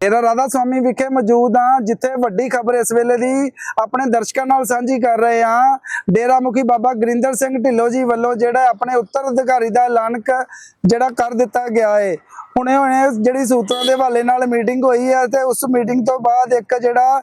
ਡੇਰਾ ਰਾਧਾ ਸਵਾਮੀ ਵਿਖੇ ਮੌਜੂਦ ਹਾਂ, ਜਿੱਥੇ ਵੱਡੀ ਖਬਰ ਇਸ ਵੇਲੇ ਦੀ ਆਪਣੇ ਦਰਸ਼ਕਾਂ ਨਾਲ ਸਾਂਝੀ ਕਰ ਰਹੇ ਹਾਂ। ਡੇਰਾ ਮੁਖੀ ਬਾਬਾ ਗੁਰਿੰਦਰ ਸਿੰਘ ਢਿੱਲੋਂ ਜੀ ਵੱਲੋਂ ਜਿਹੜਾ ਆਪਣੇ ਉੱਤਰ ਅਧਿਕਾਰੀ ਦਾ ਐਲਾਨ ਕ- ਜਿਹੜਾ ਕਰ ਦਿੱਤਾ ਗਿਆ ਹੈ ਹੁਣੇ ਹੁਣੇ ਜਿਹੜੀ ਸੂਤਰਾਂ ਦੇ ਹਵਾਲੇ ਨਾਲ ਮੀਟਿੰਗ ਹੋਈ ਹੈ ਤੇ ਉਸ ਮੀਟਿੰਗ ਤੋਂ ਬਾਅਦ ਇੱਕ ਜਿਹੜਾ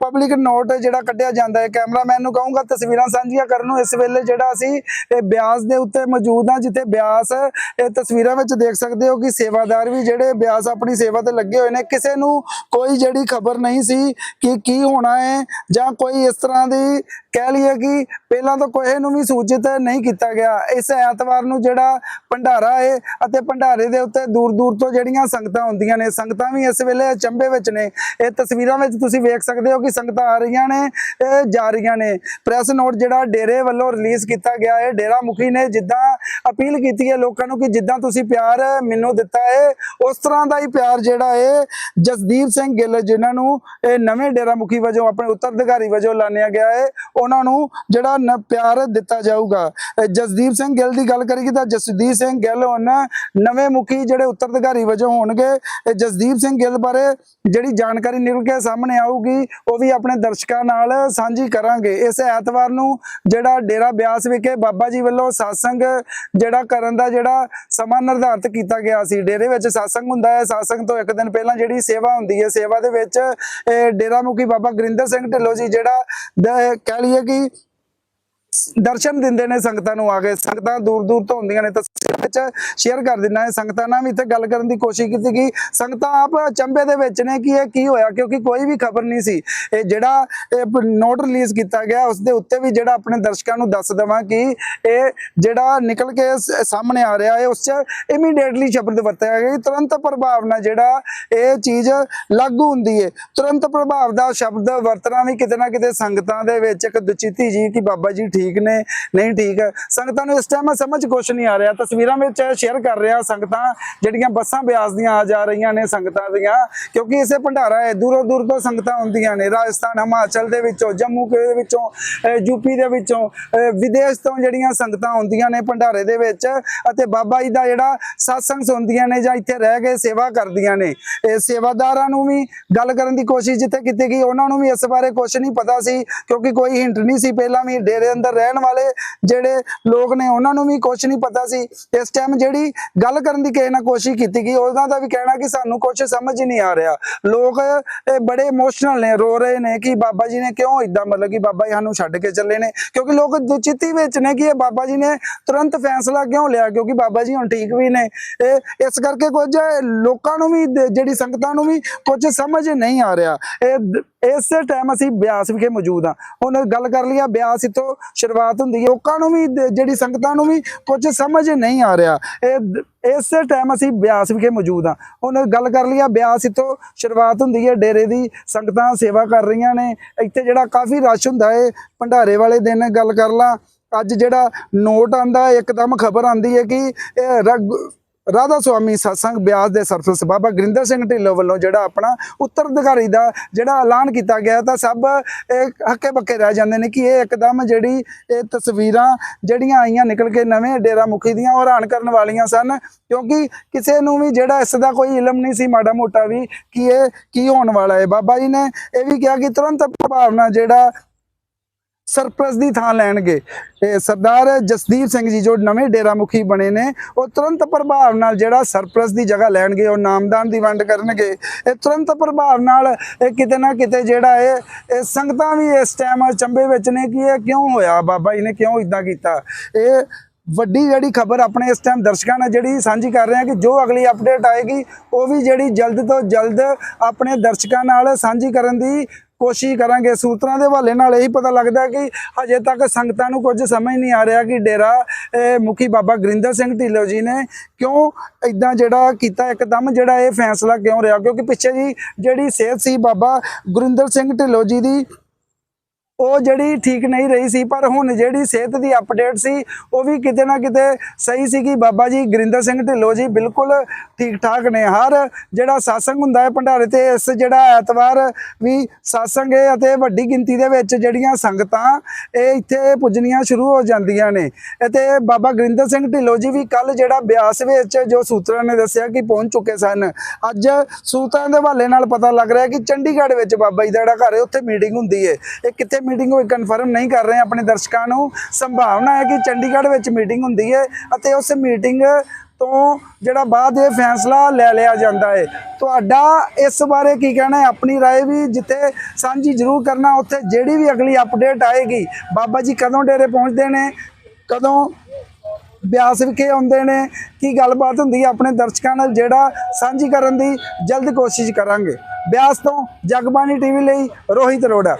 ਪਬਲਿਕ ਨੋਟ ਜਿਹੜਾ ਕੱਢਿਆ ਜਾਂਦਾ ਹੈ ਕੈਮਰਾਮੈਨ ਨੂੰ ਕਹੂੰਗਾ ਤਸਵੀਰਾਂ ਸਾਂਝੀਆਂ ਕਰਨ ਨੂੰ। ਇਸ ਵੇਲੇ ਜਿਹੜਾ ਅਸੀਂ ਬਿਆਸ ਦੇ ਉੱਤੇ ਮੌਜੂਦ ਹਾਂ, ਜਿੱਥੇ ਬਿਆਸ ਇਹ ਤਸਵੀਰਾਂ ਵਿੱਚ ਦੇਖ ਸਕਦੇ ਹੋ ਕਿ ਸੇਵਾਦਾਰ ਵੀ ਜਿਹੜੇ ਬਿਆਸ ਆਪਣੀ ਸੇਵਾ ਤੇ ਲੱਗੇ ਹੋਏ ਨੇ, ਕਿਸੇ ਨੂੰ ਕੋਈ ਜਿਹੜੀ ਖਬਰ ਨਹੀਂ ਸੀ ਕਿ ਕੀ ਹੋਣਾ ਹੈ ਜਾਂ ਕੋਈ ਇਸ ਤਰ੍ਹਾਂ ਦੀ ਕਹਿ ਲਈਏ ਕਿ ਪਹਿਲਾਂ ਤਾਂ ਕੋਈ ਨੂੰ ਵੀ ਸੂਚਿਤ ਨਹੀਂ ਕੀਤਾ ਗਿਆ। ਇਸ ਐਤਵਾਰ ਨੂੰ ਜਿਹੜਾ ਭੰਡਾਰਾ ਹੈ ਅਤੇ ਭੰਡਾਰੇ ਦੇ ਉੱਤੇ ਦੂਰ ਦੂਰ ਤੋਂ ਜਿਹੜੀਆਂ ਸੰਗਤਾਂ ਹੁੰਦੀਆਂ ਨੇ, ਸੰਗਤਾਂ ਵੀ ਇਸ ਵੇਲੇ ਚੰਬੇ ਵਿੱਚ ਨੇ। ਇਹ ਤਸਵੀਰਾਂ ਵਿੱਚ ਤੁਸੀਂ ਵੇਖ ਸਕਦੇ ਹੋ ਕਿ ਸੰਗਤਾਂ ਆ ਰਹੀਆਂ ਨੇ, ਇਹ ਜਾ ਰਹੀਆਂ ਨੇ। ਪ੍ਰੈਸ ਨੋਟ ਜਿਹੜਾ ਡੇਰੇ ਵੱਲੋਂ ਰਿਲੀਜ਼ ਕੀਤਾ ਗਿਆ ਹੈ ਡੇਰਾ ਮੁਖੀ ਨੇ, ਜਿੱਦਾਂ ਅਪੀਲ ਕੀਤੀ ਹੈ ਲੋਕਾਂ ਨੂੰ ਕਿ ਜਿੱਦਾਂ ਤੁਸੀਂ ਪਿਆਰ ਮੈਨੂੰ ਦਿੱਤਾ ਹੈ ਉਸ ਤਰ੍ਹਾਂ ਦਾ ਹੀ ਪਿਆਰ ਜਿਹੜਾ ਹੈ ਜਸਦੀਪ ਸਿੰਘ ਗਿੱਲ, ਜਿਨ੍ਹਾਂ ਨੂੰ ਇਹ ਨਵੇਂ ਡੇਰਾ ਮੁਖੀ ਵਜੋਂ, ਆਪਣੇ ਉੱਤਰਾਧਿਕਾਰੀ ਵਜੋਂ ਲਾਣਿਆ ਗਿਆ ਹੈ ਉਹਨਾਂ ਨੂੰ ਜਿਹੜਾ ਨ- ਪਿਆਰ ਦਿੱਤਾ ਜਾਊਗਾ। ਜਸਦੀਪ ਸਿੰਘ ਗਿੱਲ ਦੀ ਗੱਲ ਕਰੀਏ ਤਾਂ ਜਸਦੀਪ ਸਿੰਘ ਗਿੱਲ ਹੁਣ ਨਵੇਂ ਮੁਖੀ ਜਿਹੜੇ ਉੱਤਰਾਧਿਕਾਰੀ ਵਜੋਂ ਹੋਣਗੇ, ਇਹ ਜਸਦੀਪ ਸਿੰਘ ਗਿੱਲ ਬਾਰੇ ਜਿਹੜੀ ਜਾਣਕਾਰੀ ਨਿਕਲ ਕੇ ਸਾਹਮਣੇ ਆਊਗੀ, ਉਹ ਵੀ ਆਪਣੇ ਦਰਸ਼ਕਾਂ ਨਾਲ ਸਾਂਝੀ ਕਰਾਂਗੇ। ਇਸ ਐਤਵਾਰ ਨੂੰ ਜਿਹੜਾ ਡੇਰਾ ਬਿਆਸ ਵਿਖੇ ਬਾਬਾ ਜੀ ਵੱਲੋਂ satsang ਜਿਹੜਾ ਕਰਨ ਦਾ ਜਿਹੜਾ ਸਮਾਂ ਨਿਰਧਾਰਿਤ ਕੀਤਾ ਗਿਆ ਸੀ। ਡੇਰੇ ਵਿੱਚ satsang ਹੁੰਦਾ ਹੈ। satsang ਤੋਂ ਇੱਕ ਦਿਨ ਪਹਿਲਾਂ ਜਿਹੜੀ ਸੇਵਾ ਹੁੰਦੀ ਹੈ, ਸੇਵਾ ਦੇ ਵਿੱਚ ਡੇਰਾ ਮੁਖੀ ਬਾਬਾ ਗੁਰਿੰਦਰ ਸਿੰਘ ਢਿੱਲੋਂ ਜੀ ਜਿਹੜਾ ਕਹਿ ਲਈਏ ਕਿ ਦਰਸ਼ਨ ਦਿੰਦੇ ਨੇ ਸੰਗਤਾਂ ਨੂੰ ਆ ਕੇ। ਸੰਗਤਾਂ ਦੂਰ ਦੂਰ ਤੋਂ ਹੁੰਦੀਆਂ ਨੇ ਤਾਂ ਵਿੱਚ ਸ਼ੇਅਰ ਕਰ ਦਿੰਨਾ ਹੈ। ਸੰਗਤਾਂ ਨਾਲ ਵੀ ਇੱਥੇ ਗੱਲ ਕਰਨ ਦੀ ਕੋਸ਼ਿਸ਼ ਕੀਤੀ ਕਿ ਸੰਗਤਾਂ ਆਪ ਚੰਬੇ ਦੇ ਵਿੱਚ ਨੇ ਕਿ ਇਹ ਕੀ ਹੋਇਆ, ਕਿਉਂਕਿ ਕੋਈ ਵੀ ਖਬਰ ਨਹੀਂ ਸੀ। ਇਹ ਜਿਹੜਾ ਨੋਟ ਰਿਲੀਜ਼ ਕੀਤਾ ਗਿਆ, ਉਸ ਦੇ ਉੱਤੇ ਵੀ ਜਿਹੜਾ ਆਪਣੇ ਦਰਸ਼ਕਾਂ ਨੂੰ ਦੱਸ ਦੇਵਾਂ ਕਿ ਇਹ ਜਿਹੜਾ ਨਿਕਲ ਕੇ ਸਾਹਮਣੇ ਆ ਰਿਹਾ ਹੈ ਉਸ 'ਚ ਇਮੀਡੀਏਟਲੀ ਸ਼ਬਦ ਵਰਤਿਆ ਗਿਆ ਤੁਰੰਤ ਪ੍ਰਭਾਵ ਨਾਲ ਜਿਹੜਾ ਇਹ ਚੀਜ਼ ਲਾਗੂ ਹੁੰਦੀ ਹੈ ਤੁਰੰਤ ਪ੍ਰਭਾਵ ਦਾ ਸ਼ਬਦ ਵਰਤਣਾ ਵੀ ਕਿਤੇ ਨਾ ਕਿਤੇ ਸੰਗਤਾਂ ਦੇ ਵਿੱਚ ਇੱਕ ਦੁਚਿੱਤੀ ਜੀ ਕਿ ਬਾਬਾ ਜੀ ਠੀਕ ਨੇ, ਨਹੀਂ ਠੀਕ। ਸੰਗਤਾਂ ਨੂੰ ਇਸ ਟਾਈਮ ਸਮਝ ਕੁਛ ਨਹੀਂ ਆ ਰਿਹਾ। ਤਸਵੀਰਾਂ ਵਿੱਚ ਸ਼ੇਅਰ ਕਰ ਰਿਹਾ ਸੰਗਤਾਂ, ਜਿਹੜੀਆਂ ਬੱਸਾਂ ਬਿਆਸ ਦੀਆਂ ਆ ਜਾ ਰਹੀਆਂ ਨੇ ਸੰਗਤਾਂ ਦੀਆਂ, ਕਿਉਂਕਿ ਇਸੇ ਭੰਡਾਰਾ ਹੈ, ਦੂਰੋਂ ਦੂਰ ਤੋਂ ਸੰਗਤਾਂ ਹੁੰਦੀਆਂ ਨੇ, ਰਾਜਸਥਾਨ, ਹਿਮਾਚਲ ਦੇ ਵਿੱਚੋਂ, ਜੰਮੂ ਦੇ ਵਿੱਚੋਂ ਯੂਪੀ ਦੇ ਵਿੱਚੋਂ ਵਿਦੇਸ਼ ਤੋਂ ਜਿਹੜੀਆਂ ਸੰਗਤਾਂ ਹੁੰਦੀਆਂ ਨੇ ਭੰਡਾਰੇ ਦੇ ਵਿੱਚ, ਅਤੇ ਬਾਬਾ ਜੀ ਦਾ ਜਿਹੜਾ satsang ਸੁਣਦੀਆਂ ਨੇ ਜਾਂ ਇੱਥੇ ਰਹਿ ਕੇ ਸੇਵਾ ਕਰਦੀਆਂ ਨੇ, ਇਹ ਸੇਵਾਦਾਰਾਂ ਨੂੰ ਵੀ ਗੱਲ ਕਰਨ ਦੀ ਕੋਸ਼ਿਸ਼ ਜਿੱਥੇ ਕੀਤੀ ਗਈ, ਉਹਨਾਂ ਨੂੰ ਵੀ ਇਸ ਬਾਰੇ ਕੁਝ ਨਹੀਂ ਪਤਾ ਸੀ, ਕਿਉਂਕਿ ਕੋਈ ਹਿੰਟ ਨਹੀਂ ਸੀ, ਪਹਿਲਾਂ ਵੀ ਡੇਰੇ ਅੰਦਰ ਰਹਿਣ ਵਾਲੇ ਜਿਹੜੇ ਲੋਕ ਨੇ, ਉਹਨਾਂ ਨੂੰ ਵੀ ਕੁਝ ਨਹੀਂ ਪਤਾ ਸੀ, ਇਸ ਟਾਈਮ ਜਿਹੜੀ ਗੱਲ ਕਰਨ ਦੀ ਕਿਸੇ ਨਾਲ ਕੋਸ਼ਿਸ਼ ਕੀਤੀ ਗਈ, ਉਹਨਾਂ ਦਾ ਵੀ ਕਹਿਣਾ ਕਿ ਸਾਨੂੰ ਕੁਝ ਸਮਝ ਨਹੀਂ ਆ ਰਿਹਾ। ਲੋਕ ਬੜੇ ਇਮੋਸ਼ਨਲ ਨੇ, ਰੋ ਰਹੇ ਨੇ ਕਿ ਬਾਬਾ ਜੀ ਨੇ ਕਿਉਂ ਇਦਾਂ ਮਤਲਬ ਕਿ ਬਾਬਾ ਜੀ ਸਾਨੂੰ ਛੱਡ ਕੇ ਚੱਲੇ ਨੇ? ਕਿਉਂਕਿ ਲੋਕ ਦੁਚਿੱਤੀ ਵਿੱਚ ਨੇ ਕਿ ਇਹ ਬਾਬਾ ਜੀ ਨੇ ਤੁਰੰਤ ਫੈਸਲਾ ਕਿਉਂ ਲਿਆ? ਕਿਉਂਕਿ ਬਾਬਾ ਜੀ ਹੁਣ ਠੀਕ ਵੀ ਨੇ। ਇਹ, ਇਸ ਕਰਕੇ ਕੁਝ ਲੋਕਾਂ ਨੂੰ ਵੀ, ਜਿਹੜੀ ਸੰਗਤਾਂ ਨੂੰ ਵੀ ਕੁਝ ਸਮਝ ਨਹੀਂ ਆ ਰਿਹਾ। ਇਹ ਦ- ਇਸੇ ਟਾਈਮ ਅਸੀਂ ਬਿਆਸ ਵਿਖੇ ਮੌਜੂਦ ਹਾਂ। ਹੁਣ ਗੱਲ ਕਰ ਲਈਏ, ਬਿਆਸ ਇਤੋਂ ਸ਼ੁਰੂਆਤ ਹੁੰਦੀ ਹੈ। ਲੋਕਾਂ ਨੂੰ ਵੀ, ਜਿਹੜੀ ਸੰਗਤਾਂ ਨੂੰ ਵੀ ਕੁਝ ਸਮਝ ਨਹੀਂ ਆ ਰਿਹਾ। ਇਹ ਦ- ਇਸੇ ਟਾਈਮ ਅਸੀਂ ਬਿਆਸ ਵਿਖੇ ਮੌਜੂਦ ਹਾਂ। ਹੁਣ ਗੱਲ ਕਰ ਲਈਏ, ਬਿਆਸ ਇਤੋਂ ਸ਼ੁਰੂਆਤ ਹੁੰਦੀ ਹੈ, ਡੇਰੇ ਦੀ ਸੰਗਤਾਂ ਸੇਵਾ ਕਰ ਰਹੀਆਂ ਨੇ। ਇੱਥੇ ਜਿਹੜਾ ਕਾਫੀ ਰਸ਼ ਹੁੰਦਾ ਹੈ, ਭੰਡਾਰੇ ਵਾਲੇ ਦਿਨ ਗੱਲ ਕਰ ਲਾਂ। ਅੱਜ ਜਿਹੜਾ ਨੋਟ ਆਂਦਾ ਇੱਕਦਮ ਖਬਰ ਆਂਦੀ ਹੈ ਕਿ ਇਹ ਰਗ- ਰਾਧਾ ਸੁਆਮੀ ਸਤਸੰਗ ਬਿਆਸ ਦੇ ਸਰਪ੍ਰਸਤ ਬਾਬਾ ਗਰਿੰਦਰ ਸਿੰਘ ਢਿੱਲੋਂ ਵੱਲੋਂ ਜਿਹੜਾ ਆਪਣਾ ਉੱਤਰਾਧਿਕਾਰੀ ਦਾ ਜਿਹੜਾ ਐਲਾਨ ਕੀਤਾ ਗਿਆ ਤਾਂ ਸਭ ਇਹ ਹੱਕੇ ਬੱਕੇ ਰਹਿ ਜਾਂਦੇ ਨੇ ਕਿ ਇਹ ਇੱਕਦਮ ਜਿਹੜੀ ਇਹ ਤਸਵੀਰਾਂ ਜਿਹੜੀਆਂ ਆਈਆਂ ਨਿਕਲ ਕੇ ਨਵੇਂ ਡੇਰਾ ਮੁਖੀ ਦੀਆਂ ਉਹ ਹੈਰਾਨ ਕਰਨ ਵਾਲੀਆਂ ਸਨ। ਕਿਉਂਕਿ ਕਿਸੇ ਨੂੰ ਵੀ ਜਿਹੜਾ ਇਸ ਦਾ ਕੋਈ ਇਲਮ ਨਹੀਂ ਸੀ, ਮਾੜਾ ਮੋਟਾ ਵੀ ਕਿ ਇਹ ਕੀ ਹੋਣ ਵਾਲਾ ਹੈ। ਬਾਬਾ ਜੀ ਨੇ ਇਹ ਵੀ ਕਿਹਾ ਕਿ ਤੁਰੰਤ ਪ੍ਰਭਾਵ ਨਾਲ ਜਿਹੜਾ ਸਰਪ੍ਰਸਤ ਦੀ ਥਾਂ ਲੈਣਗੇ। ਇਹ ਸਰਦਾਰ ਜਸਦੀਪ ਸਿੰਘ ਜੀ ਜੋ ਨਵੇਂ ਡੇਰਾ ਮੁਖੀ ਬਣੇ ਨੇ, ਉਹ ਤੁਰੰਤ ਪ੍ਰਭਾਵ ਨਾਲ ਜਿਹੜਾ ਸਰਪ੍ਰਸਤ ਦੀ ਜਗ੍ਹਾ ਲੈਣਗੇ, ਉਹ ਨਾਮਦਾਨ ਦੀ ਵੰਡ ਕਰਨਗੇ। ਇਹ ਤੁਰੰਤ ਪ੍ਰਭਾਵ ਨਾਲ ਇਹ ਕਿਤੇ ਨਾ ਕਿਤੇ ਜਿਹੜਾ ਇਹ ਇਹ ਸੰਗਤਾਂ ਵੀ ਇਸ ਟਾਈਮ ਚੰਬੇ ਵਿੱਚ ਨੇ ਕਿ ਇਹ ਕਿਉਂ ਹੋਇਆ? ਬਾਬਾ ਜੀ ਨੇ ਕਿਉਂ ਇਦਾਂ ਕੀਤਾ? ਇਹ ਵੱਡੀ ਜਿਹੜੀ ਖਬਰ ਆਪਣੇ ਇਸ ਟਾਈਮ ਦਰਸ਼ਕਾਂ ਨਾਲ ਜਿਹੜੀ ਸਾਂਝੀ ਕਰ ਰਹੇ ਹਾਂ ਕਿ ਜੋ ਅਗਲੀ ਅਪਡੇਟ ਆਏਗੀ, ਉਹ ਵੀ ਜਿਹੜੀ ਜਲਦ ਤੋਂ ਜਲਦ ਆਪਣੇ ਦਰਸ਼ਕਾਂ ਨਾਲ ਸਾਂਝੀ ਕਰਨ ਦੀ ਕੋਸ਼ਿਸ਼ ਕਰਾਂਗੇ, ਸੂਤਰਾਂ ਦੇ ਹਵਾਲੇ ਨਾਲ ਇਹੀ ਪਤਾ ਲੱਗਦਾ ਕਿ ਹਜੇ ਤੱਕ ਸੰਗਤਾਂ ਨੂੰ ਕੁਝ ਸਮਝ ਨਹੀਂ ਆ ਰਿਹਾ ਕਿ ਡੇਰਾ ਮੁਖੀ ਬਾਬਾ ਗੁਰਿੰਦਰ ਸਿੰਘ ਢਿੱਲੋਂ ਜੀ ਨੇ ਕਿਉਂ ਇਦਾਂ ਜਿਹੜਾ ਕੀਤਾ, ਇੱਕਦਮ ਜਿਹੜਾ ਇਹ ਫੈਸਲਾ ਕਿਉਂ ਰਿਹਾ? ਕਿਉਂਕਿ ਪਿੱਛੇ ਜੀ ਜਿਹੜੀ ਸਿਹਤ ਸੀ ਬਾਬਾ ਗੁਰਿੰਦਰ ਸਿੰਘ ਢਿੱਲੋਂ ਜੀ ਦੀ ਉਹ ਜਿਹੜੀ ਠੀਕ ਨਹੀਂ ਰਹੀ ਸੀ, ਪਰ ਹੁਣ ਜਿਹੜੀ ਸਿਹਤ ਦੀ ਅਪਡੇਟ ਸੀ, ਉਹ ਵੀ ਕਿਤੇ ਨਾ ਕਿਤੇ ਸਹੀ ਸੀ ਕਿ ਬਾਬਾ ਜੀ ਗੁਰਿੰਦਰ ਸਿੰਘ ਢਿੱਲੋਂ ਜੀ ਬਿਲਕੁਲ ਠੀਕ ਠਾਕ ਨੇ। ਹਰ ਜਿਹੜਾ satsang ਹੁੰਦਾ ਹੈ ਭੰਡਾਰੇ ਤੇ, ਇਸ ਜਿਹੜਾ ਐਤਵਾਰ ਵੀ satsang ਹੈ ਅਤੇ ਵੱਡੀ ਗਿਣਤੀ ਦੇ ਵਿੱਚ ਜਿਹੜੀਆਂ ਸੰਗਤਾਂ, ਇਹ ਇੱਥੇ ਪੁੱਜਣੀਆਂ ਸ਼ੁਰੂ ਹੋ ਜਾਂਦੀਆਂ ਨੇ। ਅਤੇ ਬਾਬਾ ਗੁਰਿੰਦਰ ਸਿੰਘ ਢਿੱਲੋਂ ਜੀ ਵੀ ਕੱਲ ਜਿਹੜਾ ਬਿਆਸ ਵਿੱਚ ਜੋ ਸੂਤਰਾਂ ਨੇ ਦੱਸਿਆ ਕਿ ਪਹੁੰਚ ਚੁੱਕੇ ਸਨ। ਅੱਜ ਸੂਤਰਾਂ ਦੇ ਹਵਾਲੇ ਨਾਲ ਪਤਾ ਲੱਗ ਰਿਹਾ ਕਿ ਚੰਡੀਗੜ੍ਹ ਵਿੱਚ ਬਾਬਾ ਜੀ ਦਾ ਜਿਹੜਾ ਘਰ ਹੈ, ਉੱਥੇ ਮੀਟਿੰਗ ਹੁੰਦੀ ਹੈ। ਇਹ ਕਿੱਥੇ ਮੀਟਿੰਗ ਹੋਈ ਕਨਫਰਮ ਨਹੀਂ ਕਰ ਰਹੇ ਆਪਣੇ ਦਰਸ਼ਕਾਂ ਨੂੰ ਸੰਭਾਵਨਾ ਹੈ ਕਿ ਚੰਡੀਗੜ੍ਹ ਵਿੱਚ ਮੀਟਿੰਗ ਹੁੰਦੀ ਹੈ ਅਤੇ ਉਸ ਮੀਟਿੰਗ ਤੋਂ ਜਿਹੜਾ ਬਾਅਦ ਇਹ ਫੈਸਲਾ ਲੈ ਲਿਆ ਜਾਂਦਾ ਹੈ ਤੁਹਾਡਾ ਇਸ ਬਾਰੇ ਕੀ ਕਹਿਣਾ ਹੈ ਆਪਣੀ رائے ਵੀ ਜਿੱਥੇ ਸਾਂਝੀ ਜ਼ਰੂਰ ਕਰਨਾ ਉੱਥੇ ਜਿਹੜੀ ਵੀ ਅਗਲੀ ਅਪਡੇਟ ਆਏਗੀ ਬਾਬਾ ਜੀ ਕਦੋਂ ਡੇਰੇ ਪਹੁੰਚਦੇ ਨੇ ਕਦੋਂ ਬਿਆਸ ਵਿਖੇ ਆਉਂਦੇ ਨੇ ਕੀ ਗੱਲਬਾਤ ਹੁੰਦੀ ਹੈ ਆਪਣੇ ਦਰਸ਼ਕਾਂ ਨਾਲ ਜਿਹੜਾ ਸਾਂਝੀ ਕਰਨ ਦੀ ਜਲਦ ਕੋਸ਼ਿਸ਼ ਕਰਾਂਗੇ ਬਿਆਸ ਤੋਂ ਜਗਬਾਣੀ ਟੀਵੀ ਲਈ ਰੋਹਿਤ ਅਰੋੜਾ